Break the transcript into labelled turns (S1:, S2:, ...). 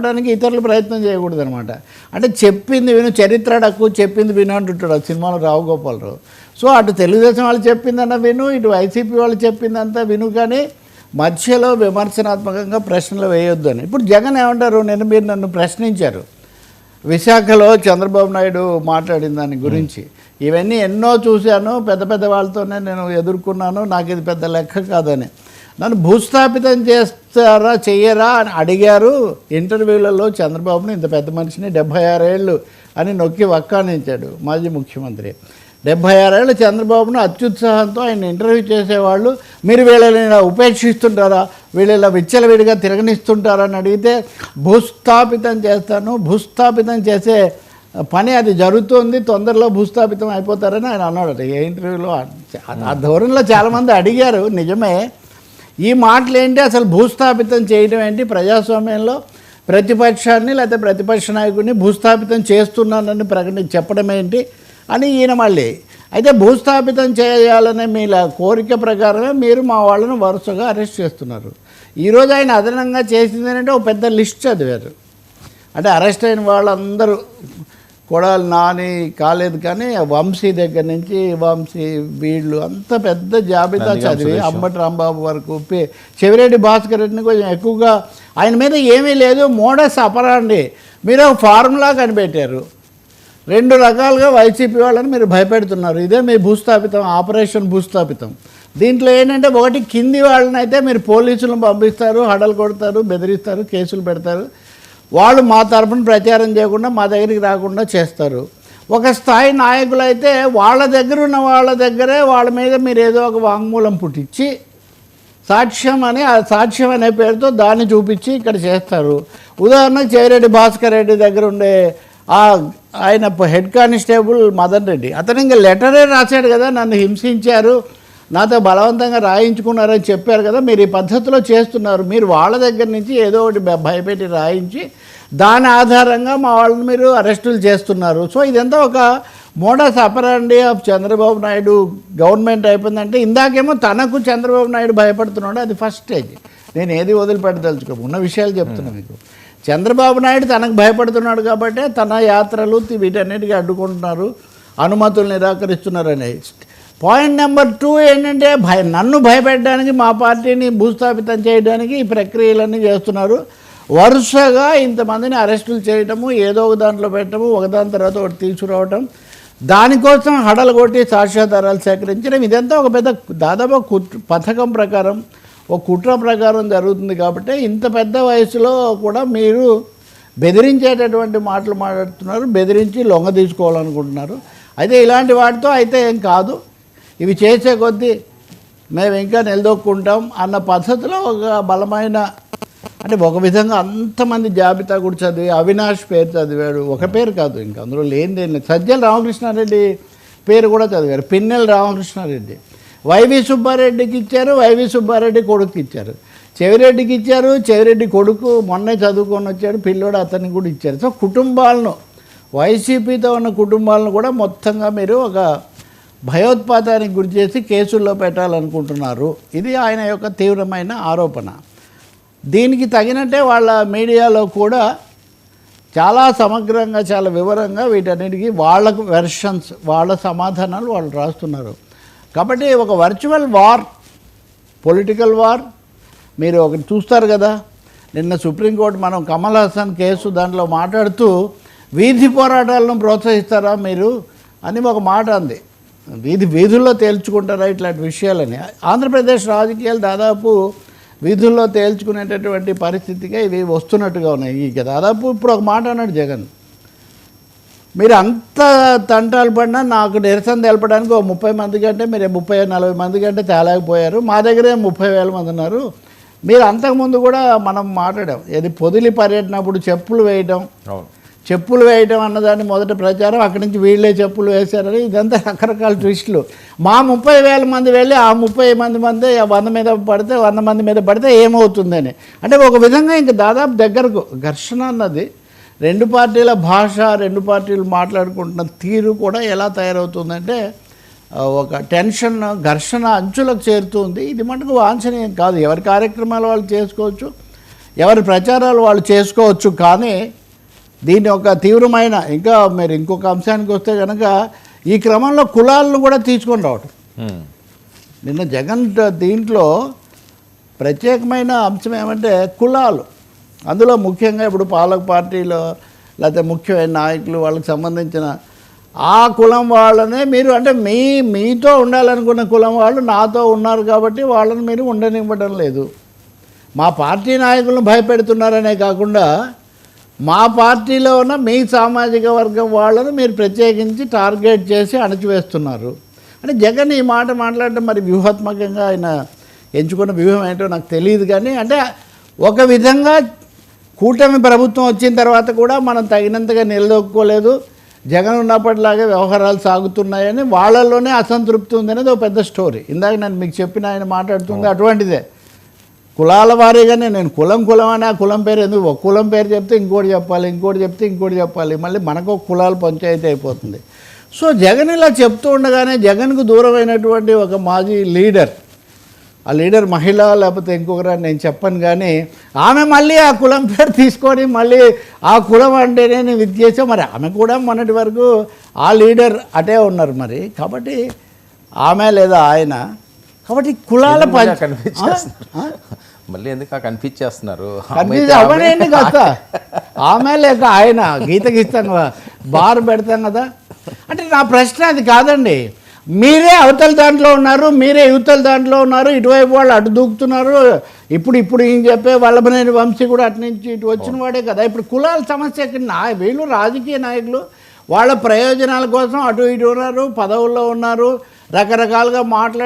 S1: చెప్పడానికి ఇతరులు ప్రయత్నం చేయకూడదు అనమాట అంటే చెప్పింది విను చరిత్ర అడక్కు చెప్పింది విను అంటుంటాడు ఆ సినిమాలో రావు గోపాలరావు. సో అటు తెలుగుదేశం వాళ్ళు చెప్పిందన్న విను ఇటు వైసీపీ వాళ్ళు చెప్పిందంతా విను కానీ మధ్యలో విమర్శనాత్మకంగా ప్రశ్నలు వేయొద్దు అని ఇప్పుడు జగన్ ఏమంటారు? నేను మీరు నన్ను ప్రశ్నించారు. విశాఖలో చంద్రబాబు నాయుడు మాట్లాడిన దాని గురించి. ఇవన్నీ ఎన్నో చూశాను పెద్ద పెద్ద వాళ్ళతోనే నేను ఎదుర్కొన్నాను నాకు ఇది పెద్ద లెక్క కాదని. నన్ను భూస్థాపితం చేస్తారా చెయ్యరా అని అడిగారు. ఇంటర్వ్యూలలో చంద్రబాబుని ఇంత పెద్ద మనిషిని డెబ్భై ఆరేళ్ళు అని నొక్కి వక్కానించాడు మాజీ ముఖ్యమంత్రి. డెబ్భై ఆరేళ్ళు చంద్రబాబును అత్యుత్సాహంతో ఆయన ఇంటర్వ్యూ చేసేవాళ్ళు మీరు వీళ్ళని ఇలా ఉపేక్షిస్తుంటారా? వీళ్ళు ఇలా విచ్చలవిడిగా తిరగనిస్తుంటారా అని అడిగితే భూస్థాపితం చేస్తాను భూస్థాపితం చేసే పని అది జరుగుతుంది తొందరలో భూస్థాపితం అయిపోతారని ఆయన అన్నాడు. ఏ ఇంటర్వ్యూలో? ఆ ధోరణిలో చాలామంది అడిగారు. నిజమే ఈ మాటలు ఏంటి అసలు భూస్థాపితం చేయడం ఏంటి? ప్రజాస్వామ్యంలో ప్రతిపక్షాన్ని లేకపోతే ప్రతిపక్ష నాయకుడిని భూస్థాపితం చేస్తున్నానని ప్రకటన చెప్పడం ఏంటి అని ఈయన మళ్ళీ. అయితే భూస్థాపితం చేయాలనే మీ కోరిక ప్రకారమే మీరు మా వాళ్ళను వరుసగా అరెస్ట్ చేస్తున్నారు. ఈరోజు ఆయన అదనంగా చేసింది ఏంటంటే ఒక పెద్ద లిస్ట్ చదివారు. అంటే అరెస్ట్ అయిన వాళ్ళందరూ కొడాలి నాని కాలేదు కానీ వంశీ దగ్గర నుంచి వంశీ వీళ్ళు అంత పెద్ద జాబితా చదివి అంబటి రాంబాబు వరకు చెవిరెడ్డి భాస్కర్ రెడ్డిని కొంచెం ఎక్కువగా ఆయన మీద ఏమీ లేదు మోడస్ అపరాండి. మీరు ఒక ఫార్ములా కనిపెట్టారు. రెండు రకాలుగా వైసీపీ వాళ్ళని మీరు భయపెడుతున్నారు. ఇదే మీ భూస్థాపితం ఆపరేషన్ భూస్థాపితం. దీంట్లో ఏంటంటే ఒకటి కింది వాళ్ళని అయితే మీరు పోలీసులను పంపిస్తారు హడలు కొడతారు బెదిరిస్తారు కేసులు పెడతారు. వాళ్ళు మా తరపున ప్రచారం చేయకుండా మా దగ్గరికి రాకుండా చేస్తారు. ఒక స్థాయి నాయకులు అయితే వాళ్ళ దగ్గర ఉన్న వాళ్ళ దగ్గరే వాళ్ళ మీద మీరు ఏదో ఒక వాంగ్మూలం పుట్టించి సాక్ష్యం అని ఆ సాక్ష్యం అనే పేరుతో దాన్ని చూపించి ఇక్కడ చేస్తారు. ఉదాహరణకు చెవిరెడ్డి భాస్కర్ రెడ్డి దగ్గర ఉండే ఆ ఆయన హెడ్ కానిస్టేబుల్ మదన్ రెడ్డి. అతను ఇంకా లెటరే రాశాడు కదా నన్ను హింసించారు. నాతో బలవంతంగా రాయించుకున్నారని చెప్పారు కదా మీరు ఈ పద్ధతిలో చేస్తున్నారు. మీరు వాళ్ళ దగ్గర నుంచి ఏదో ఒకటి భయపెట్టి రాయించి దాని ఆధారంగా మా వాళ్ళని మీరు అరెస్టులు చేస్తున్నారు. సో ఇదంతా ఒక modus operandi of Chandrababu Naidu government అయిపోయిందంటే ఇందాకేమో తనకు చంద్రబాబు నాయుడు భయపడుతున్నాడు అది ఫస్ట్ స్టేజ్. నేను ఏది వదిలిపెట్టదలుచుకో ఉన్న విషయాలు చెప్తున్నా మీకు. చంద్రబాబు నాయుడు తనకు భయపడుతున్నాడు కాబట్టి తన యాత్రలు వీటన్నిటికీ అడ్డుకుంటున్నారు అనుమతులు నిరాకరిస్తున్నారు అనే పాయింట్ నెంబర్ టూ ఏంటంటే భయ నన్ను భయపెట్టడానికి మా పార్టీని భూస్థాపితం చేయడానికి ఈ ప్రక్రియలన్నీ చేస్తున్నారు. వరుసగా ఇంతమందిని అరెస్టులు చేయటము ఏదో ఒక దాంట్లో పెట్టడము ఒకదాని తర్వాత ఒకటి తీసుకురావటం దానికోసం హడలు కొట్టి సాక్ష్యాధారాలు సేకరించడం ఇదంతా ఒక పెద్ద దాదాపు కుట్ర పథకం ప్రకారం ఒక కుట్ర ప్రకారం జరుగుతుంది కాబట్టి ఇంత పెద్ద వయసులో కూడా మీరు బెదిరించేటటువంటి మాటలు మాట్లాడుతున్నారు బెదిరించి లొంగ తీసుకోవాలనుకుంటున్నారు. అయితే ఇలాంటి వాటితో అయితే ఏం కాదు. ఇవి చేసే కొద్దీ మేము ఇంకా నిలదొక్కుంటాం అన్న పద్ధతిలో ఒక బలమైన అంటే ఒక విధంగా అంతమంది జాబితా కూడా చదివి అవినాష్ పేరు చదివాడు. ఒక పేరు కాదు ఇంకా అందులో లేనిదేం సజ్జల రామకృష్ణారెడ్డి పేరు కూడా చదివారు. పిన్నెల రామకృష్ణారెడ్డి. వైవి సుబ్బారెడ్డికి ఇచ్చారు వైవి సుబ్బారెడ్డి కొడుకు ఇచ్చారు. చెవిరెడ్డికి ఇచ్చారు చెవిరెడ్డి కొడుకు మొన్నే చదువుకొని వచ్చాడు పిల్లోడు అతనికి కూడా ఇచ్చారు. సో కుటుంబాలను వైసీపీతో ఉన్న కుటుంబాలను కూడా మొత్తంగా మీరు ఒక భయోత్పాతానికి గురి చేసి కేసుల్లో పెట్టాలనుకుంటున్నారు. ఇది ఆయన యొక్క తీవ్రమైన ఆరోపణ. దీనికి తగినట్టే వాళ్ళ మీడియాలో కూడా చాలా సమగ్రంగా చాలా వివరంగా వీటన్నిటికీ వాళ్ళకు వెర్షన్స్ వాళ్ళ సమాధానాలు వాళ్ళు రాస్తున్నారు. కాబట్టి ఒక వర్చువల్ వార్ పొలిటికల్ వార్ మీరు ఒకటి చూస్తారు కదా నిన్న సుప్రీంకోర్టు మనం కమల్ హాసన్ కేసు దాంట్లో మాట్లాడుతూ వీధి పోరాటాలను ప్రోత్సహిస్తారా మీరు అని ఒక మాట అంది. వీధి వీధుల్లో తేల్చుకుంటారా ఇట్లాంటి విషయాలని? ఆంధ్రప్రదేశ్ రాజకీయాలు దాదాపు వీధుల్లో తేల్చుకునేటటువంటి పరిస్థితిగా ఇవి వస్తున్నట్టుగా ఉన్నాయి. ఇక దాదాపు ఇప్పుడు ఒక మాట అన్నాడు జగన్. మీరు అంత తంటాలు పడినా నాకు నిరసన తెలపడానికి ఒక ముప్పై మంది కంటే మీరు ముప్పై నలభై మంది కంటే తేలేకపోయారు. మా దగ్గరే ముప్పై వేల మంది ఉన్నారు. మీరు అంతకుముందు కూడా మనం మాట్లాడాం. ఇది పొదిలి పర్యటనప్పుడు చెప్పులు వేయడం చెప్పులు వేయడం అన్నదాన్ని మొదటి ప్రచారం అక్కడి నుంచి వీళ్ళే చెప్పులు వేశారని ఇదంతా రకరకాల ట్విస్టులు. మా ముప్పై వేల మంది వెళ్ళి ఆ ముప్పై మంది మంది ఆ వంద మీద పడితే వంద మంది మీద పడితే ఏమవుతుందని. అంటే ఒక విధంగా ఇంక దాదాపు దగ్గరకు ఘర్షణ అన్నది రెండు పార్టీల భాష రెండు పార్టీలు మాట్లాడుకుంటున్న తీరు కూడా ఎలా తయారవుతుందంటే ఒక టెన్షన్ ఘర్షణ అంచులకు చేరుతుంది. ఇది మటుకు వాంఛనీయం కాదు. ఎవరి కార్యక్రమాలు వాళ్ళు చేసుకోవచ్చు ఎవరి ప్రచారాలు వాళ్ళు చేసుకోవచ్చు కానీ దీని ఒక తీవ్రమైన ఇంకా మీరు ఇంకొక అంశానికి వస్తే కనుక ఈ క్రమంలో కులాలను కూడా తీసుకొని రావటం. నిన్న జగన్ దీంట్లో ప్రత్యేకమైన అంశం ఏమంటే కులాలు. అందులో ముఖ్యంగా ఇప్పుడు పాలక పార్టీలో లేకపోతే ముఖ్యమైన నాయకులు వాళ్ళకి సంబంధించిన ఆ కులం వాళ్ళనే మీరు అంటే మీ మీతో ఉండాలనుకున్న కులం వాళ్ళు నాతో ఉన్నారు కాబట్టి వాళ్ళని మీరు ఉండనివ్వడం లేదు. మా పార్టీ నాయకులను భయపెడుతున్నారనే కాకుండా మా పార్టీలో ఉన్న మీ సామాజిక వర్గం వాళ్ళను మీరు ప్రత్యేకించి టార్గెట్ చేసి అణచివేస్తున్నారు. అంటే జగన్ ఈ మాట మాట్లాడటం మరి వ్యూహాత్మకంగా ఆయన ఎంచుకున్న వ్యూహం ఏంటో నాకు తెలియదు కానీ అంటే ఒక విధంగా కూటమి ప్రభుత్వం వచ్చిన తర్వాత కూడా మనం తగినంతగా నిలదొక్కుకోలేదు. జగన్ ఉన్నప్పటిలాగే వ్యవహారాలు సాగుతున్నాయని వాళ్ళలోనే అసంతృప్తి ఉందనేది ఒక పెద్ద స్టోరీ. ఇందాక నేను మీకు చెప్పిన ఆయన మాట్లాడుతుంది అటువంటిదే. కులాల వారీగానే నేను కులం కులం అని ఆ కులం పేరు ఎందుకు? ఒక కులం పేరు చెప్తే ఇంకోటి చెప్పాలి ఇంకోటి చెప్తే ఇంకోటి చెప్పాలి. మళ్ళీ మనకు ఒక కులాల పంచాయతీ అయిపోతుంది. సో జగన్ ఇలా చెప్తూ ఉండగానే జగన్కు దూరమైనటువంటి ఒక మాజీ లీడర్ ఆ లీడర్ మహిళ లేకపోతే ఇంకొకరు నేను చెప్పను కానీ ఆమె మళ్ళీ ఆ కులం పేరు తీసుకొని మళ్ళీ ఆ కులం అంటేనే నేను ఇది చేసా మరి ఆమె కూడా మొన్నటి వరకు ఆ లీడర్ అటే ఉన్నారు మరి. కాబట్టి ఆమె లేదా ఆయన కాబట్టి కులాల పంచ?
S2: మళ్ళీ ఎందుకు కన్ఫ్యూజ్ చేస్తున్నారు?
S1: కన్ఫ్యూజ్ కాస్త ఆమె. లేక ఆయన గీత గీస్తాం కదా. బార్ పెడతాం కదా. అంటే నా ప్రశ్న అది కాదండి. మీరే అవతల దాంట్లో ఉన్నారు మీరే యువతల దాంట్లో ఉన్నారు ఇటువైపు వాళ్ళు అటు దూకుతున్నారు. ఇప్పుడు ఇప్పుడు ఈయన చెప్పే వల్లభనేని వంశీ కూడా అటు నుంచి ఇటు వచ్చిన వాడే కదా. ఇప్పుడు కులాల సమస్య నా వీళ్ళు రాజకీయ నాయకులు. వాళ్ళ ప్రయోజనాల కోసం అటు ఇటు ఉన్నారు పదవుల్లో ఉన్నారు. రకరకాలుగా మాట్లాడి